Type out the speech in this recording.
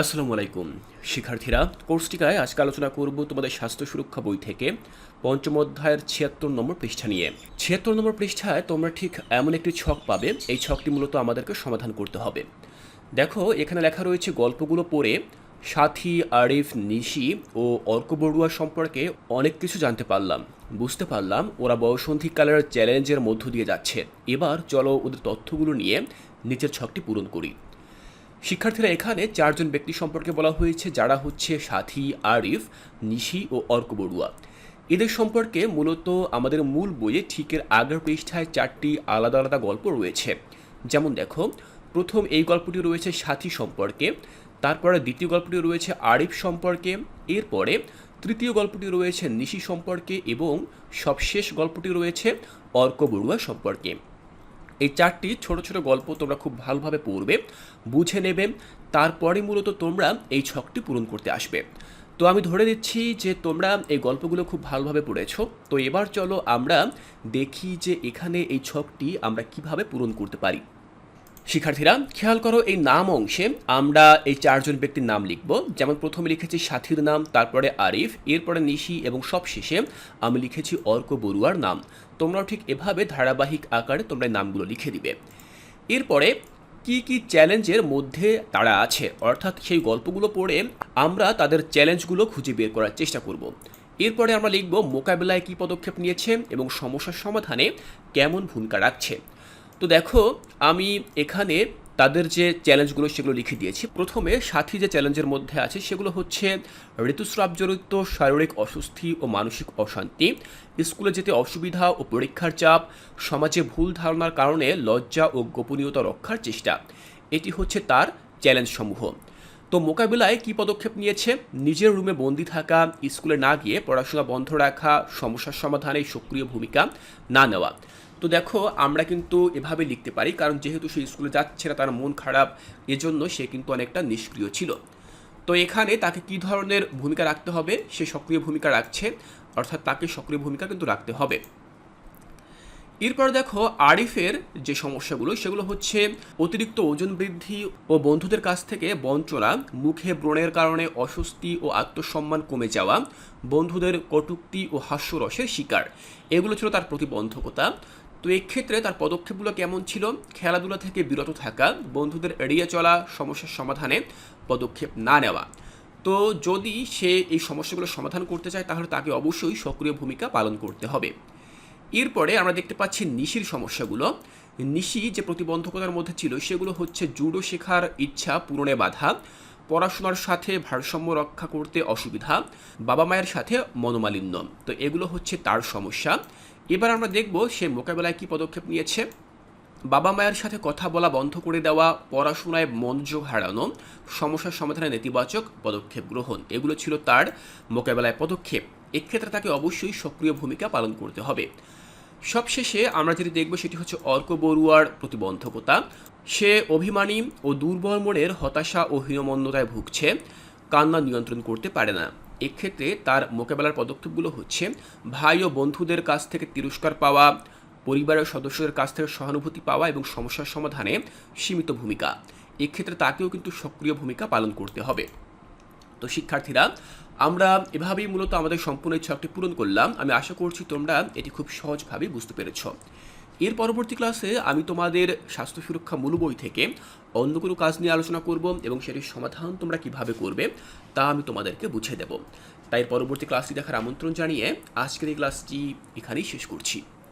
আসসালামু আলাইকুম। শিক্ষার্থীরা কোর্সটিকায় আজকে আলোচনা করব তোমাদের স্বাস্থ্য সুরক্ষা বই থেকে পঞ্চম অধ্যায়ের ছিয়াত্তর নম্বর পৃষ্ঠা নিয়ে। ছিয়াত্তর নম্বর পৃষ্ঠায় তোমরা ঠিক এমন একটি ছক পাবে, এই ছকটি মূলত আমাদেরকে সমাধান করতে হবে। দেখো, এখানে লেখা রয়েছে গল্পগুলো পড়ে সাথী, আরিফ, নিশি ও অর্ক বড়ুয়া সম্পর্কে অনেক কিছু জানতে পারলাম। বুঝতে পারলাম, ওরা বয়সন্ধিকালের চ্যালেঞ্জের মধ্য দিয়ে যাচ্ছে। এবার চলো ওদের তথ্যগুলো নিয়ে নিচের ছকটি পূরণ করি। শিক্ষার্থীরা এখানে চারজন ব্যক্তি সম্পর্কে বলা হয়েছে, যারা হচ্ছে সাথী, আরিফ, নিশি ও অর্ক বড়ুয়া। এদের সম্পর্কে মূলত আমাদের মূল বইয়ে ঠিকের আগের পৃষ্ঠায় চারটি আলাদা আলাদা গল্প রয়েছে। যেমন দেখো, প্রথম এই গল্পটি রয়েছে সাথী সম্পর্কে, তারপরে দ্বিতীয় গল্পটি রয়েছে আরিফ সম্পর্কে, এরপরে তৃতীয় গল্পটি রয়েছে নিশি সম্পর্কে এবং সবশেষ গল্পটি রয়েছে অর্ক বড়ুয়া সম্পর্কে। এই চারটি ছোট ছোট গল্প তোমরা খুব ভালোভাবে পড়বে, বুঝে নেবে, তারপরে মূলত তোমরা এই ছকটি পূরণ করতে আসবে। তো আমি ধরে দিচ্ছি যে তোমরা এই গল্পগুলো খুব ভালোভাবে পড়েছ। তো এবার চলো আমরা দেখি যে এখানে এই ছকটি আমরা কীভাবে পূরণ করতে পারি। শিক্ষার্থীরা, খেয়াল করো এই নাম অংশে আমরা এই চারজন ব্যক্তির নাম লিখব। যেমন প্রথমে লিখেছি সাথীর নাম, তারপরে আরিফ, এরপরে নিশি এবং সবশেষে আমি লিখেছি অর্ক বড়ুয়ার নাম। তোমরাও ঠিক এভাবে ধারাবাহিক আকারে তোমরা নামগুলো লিখে দিবে। এরপরে কি কি চ্যালেঞ্জের মধ্যে তারা আছে? অর্থাৎ সেই গল্পগুলো পড়ে আমরা তাদের চ্যালেঞ্জগুলো খুঁজে বের করার চেষ্টা করব। এরপরে আমরা লিখব মোকাবেলায় কী পদক্ষেপ নিয়েছে এবং সমস্যার সমাধানে কেমন ভূমিকা রাখছে। তো দেখো, আমি এখানে তাদের যে চ্যালেঞ্জগুলো সেগুলো লিখে দিয়েছি। প্রথমে সাথী যে চ্যালেঞ্জের মধ্যে আছে, সেগুলো হচ্ছে ঋতুস্রাবজনিত শারীরিক অস্বস্তি ও মানসিক অশান্তি, স্কুলে যেতে অসুবিধা ও পরীক্ষার চাপ, সমাজে ভুল ধারণার কারণে লজ্জা ও গোপনীয়তা রক্ষার চেষ্টা, এটি হচ্ছে তার চ্যালেঞ্জ সমূহ। তো মোকাবিলায় কী পদক্ষেপ নিয়েছে? নিজের রুমে বন্দি থাকা, স্কুলে না গিয়ে পড়াশোনা বন্ধ রাখা, সমস্যার সমাধানে সক্রিয় ভূমিকা না নেওয়া। তো দেখো, আমরা কিন্তু এভাবে লিখতে পারি, কারণ যেহেতু সে স্কুলে যাচ্ছে না, তার মন খারাপ, এজন্য সে কিন্তু অনেকটা নিষ্ক্রিয় ছিল। তো এখানে তাকে কী ধরনের ভূমিকা রাখতে হবে? সে সক্রিয় ভূমিকা রাখছে, অর্থাৎ তাকে সক্রিয় ভূমিকা কিন্তু রাখতে হবে। এরপর দেখো, আরিফের যে সমস্যাগুলো, সেগুলো হচ্ছে অতিরিক্ত ওজন বৃদ্ধি ও বন্ধুদের কাছ থেকে বঞ্চনা, মুখে ব্রণের কারণে অস্বস্তি ও আত্মসম্মান কমে যাওয়া, বন্ধুদের কটুক্তি ও হাস্যরসের শিকার। এগুলো ছিল তার প্রতিবন্ধকতা। তো এক্ষেত্রে তার পদক্ষেপগুলো কেমন ছিল? খেলাধুলা থেকে বিরত থাকা, বন্ধুদের এড়িয়ে চলা, সমস্যার সমাধানে পদক্ষেপ না নেওয়া। তো যদি সে এই সমস্যাগুলো সমাধান করতে চায়, তাহলে তাকে অবশ্যই সক্রিয় ভূমিকা পালন করতে হবে। এরপরে আমরা দেখতে পাচ্ছি নিশির সমস্যাগুলো। নিশি যে প্রতিবন্ধকতার মধ্যে ছিল, সেগুলো হচ্ছে জুডো শেখার ইচ্ছা পূরণে বাধা, পড়াশোনার সাথে ভারসাম্য রক্ষা করতে অসুবিধা, বাবা মায়ের সাথে মনোমালিন্য। তো এগুলো হচ্ছে তার সমস্যা। এবার আমরা দেখব সে মোকাবেলায় কী পদক্ষেপ নিয়েছে। বাবা মায়ের সাথে কথা বলা বন্ধ করে দেওয়া, পড়াশোনায় মনোযোগ হারানো সমস্যার সমাধানে নেতিবাচক পদক্ষেপ গ্রহণ, এগুলো ছিল তার মোকাবেলায় পদক্ষেপ। এক্ষেত্রে তাকে অবশ্যই সক্রিয় ভূমিকা পালন করতে হবে। সবশেষে আমরা যেটি দেখব সেটি হচ্ছে অর্ক বড়ুয়ার প্রতিবন্ধকতা। সে অভিমানী ও দুর্বল মনের হতাশা ও হীনমন্যতায় ভুগছে, কান্না নিয়ন্ত্রণ করতে পারে না। এক্ষেত্রে তার মোকাবেলার পদক্ষেপগুলো হচ্ছে ভাই ও বন্ধুদের কাছ থেকে তিরস্কার পাওয়া, পরিবারের সদস্যদের কাছ থেকে সহানুভূতি পাওয়া এবং সমস্যার সমাধানে সীমিত ভূমিকা। এক্ষেত্রে তাকেও কিন্তু সক্রিয় ভূমিকা পালন করতে হবে। তো শিক্ষার্থীরা, আমরা এভাবেই মূলত আমাদের সম্পূর্ণ ছকটি পূরণ করলাম। আমি আশা করছি তোমরা এটি খুব সহজভাবে বুঝতে পেরেছ। এর পরবর্তী ক্লাসে আমি তোমাদের স্বাস্থ্য সুরক্ষা মূল বই থেকে অন্য কোনো কাজ নিয়ে আলোচনা করব এবং সেটির সমাধান তোমরা কীভাবে করবে তা আমি তোমাদেরকে বুঝে দেব। তাই পরবর্তী ক্লাসটি দেখার আমন্ত্রণ জানিয়ে আজকের এই ক্লাসটি এখানেই শেষ করছি।